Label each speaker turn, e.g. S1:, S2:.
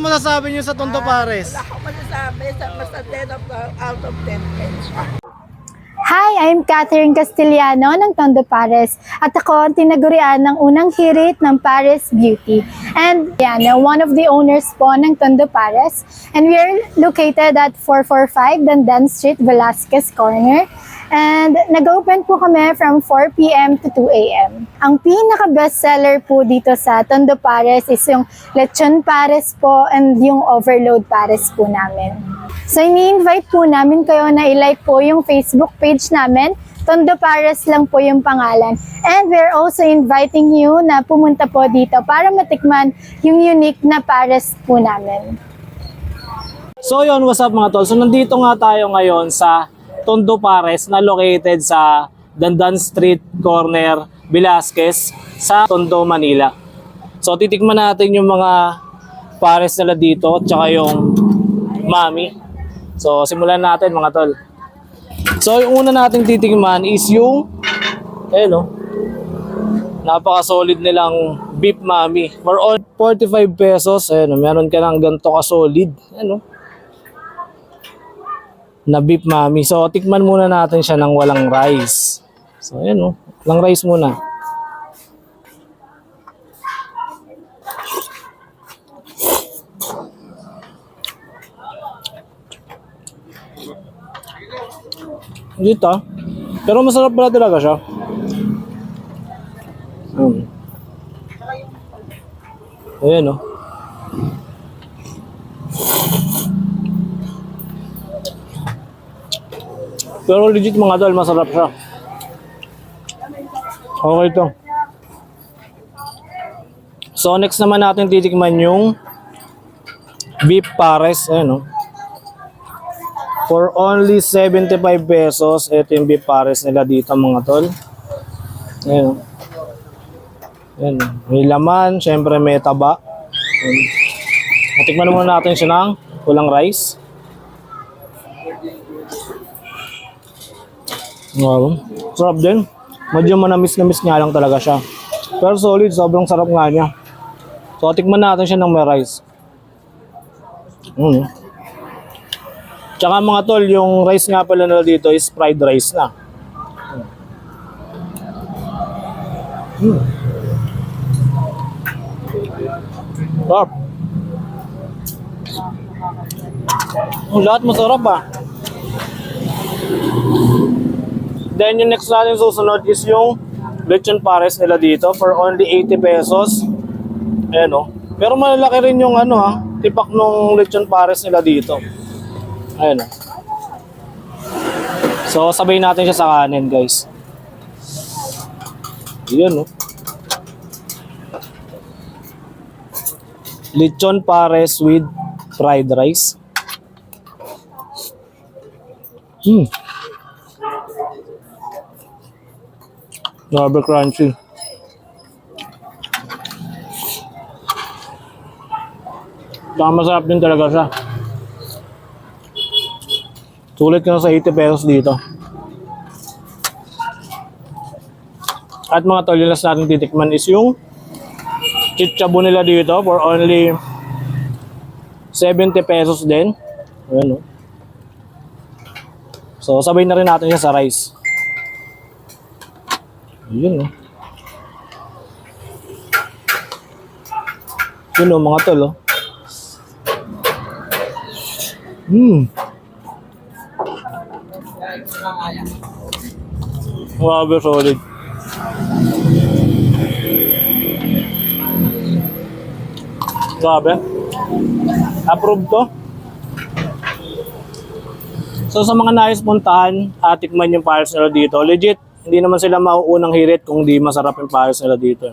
S1: masasabi niyo sa Tondo Pares?
S2: Wala akong masasabi sa basta 10 of out of 10 pence.
S3: Hi, I'm Catherine Castellano ng Tondo Pares at ako ang tinagurian ng unang hirit ng Pares Beauty. And yan, uh, one of the owners po ng Tondo Pares and we are located at 445 Dandan Street, Velasquez Corner. And nag-open po kami from 4 p.m. to 2 a.m. Ang pinaka-bestseller po dito sa Tondo Pares is yung Lechon Pares po and yung Overload Pares po namin. So, ini-invite po namin kayo na i-like po yung Facebook page namin. Tondo Pares lang po yung pangalan. And we're also inviting you na pumunta po dito para matikman yung unique na pares po namin.
S1: So yun, what's up mga tol? So nandito nga tayo ngayon sa Tondo Pares na located sa Dandan Street Corner, Velasquez sa Tondo, Manila. So titikman natin yung mga pares nila dito tsaka yung mami. So simulan natin mga tol. So yung una nating titikman is yung ayun oh. Napaka-solid nilang beef mami. For all 45 pesos, ayun oh, meron ka ng ganito ka-solid. Ano? Na beef mami. So, tikman muna natin siya ng walang rice. So, ayan o. Walang rice muna. Dito. ah. Pero masarap pala talaga siya. Hmm. Ayan o. Pero legit mga tol, masarap siya. Okay to. So next naman natin titikman yung beef pares. Ayan o. For only 75 pesos, ito yung beef pares nila dito mga tol. Ayan o. Ayan. o. May laman, syempre may taba. Ayan. Tikman muna natin siya ng walang rice. Wow. Sarap din. Medyo manamis na miss nga lang talaga siya. Pero solid, sobrang sarap nga niya. So, tikman natin siya ng may rice. Mm. Tsaka mga tol, yung rice nga pala nila dito is fried rice na. Mm. Sarap. Oh, lahat masarap ah. Then yung next natin susunod is yung lechon pares nila dito for only 80 pesos. Ayan o. Pero malalaki rin yung ano ha, tipak nung lechon pares nila dito. Ayan o. So sabay natin siya sa kanin guys. Ayan o. Lechon pares with fried rice. Hmm. Grabe crunchy. Saka masarap din talaga siya. Sulit ka sa 80 pesos dito. At mga tol, yung last natin titikman is yung chichabu nila dito for only 70 pesos din. Ayan o. So, sabay na rin natin siya sa rice. Yun oh. Yun oh, mga tol oh. Hmm. Grabe solid. Grabe. Approve to. So sa mga nais puntahan, at tikman yung nila dito. Legit, hindi naman sila mauunang hirit kung di masarap yung pares nila dito.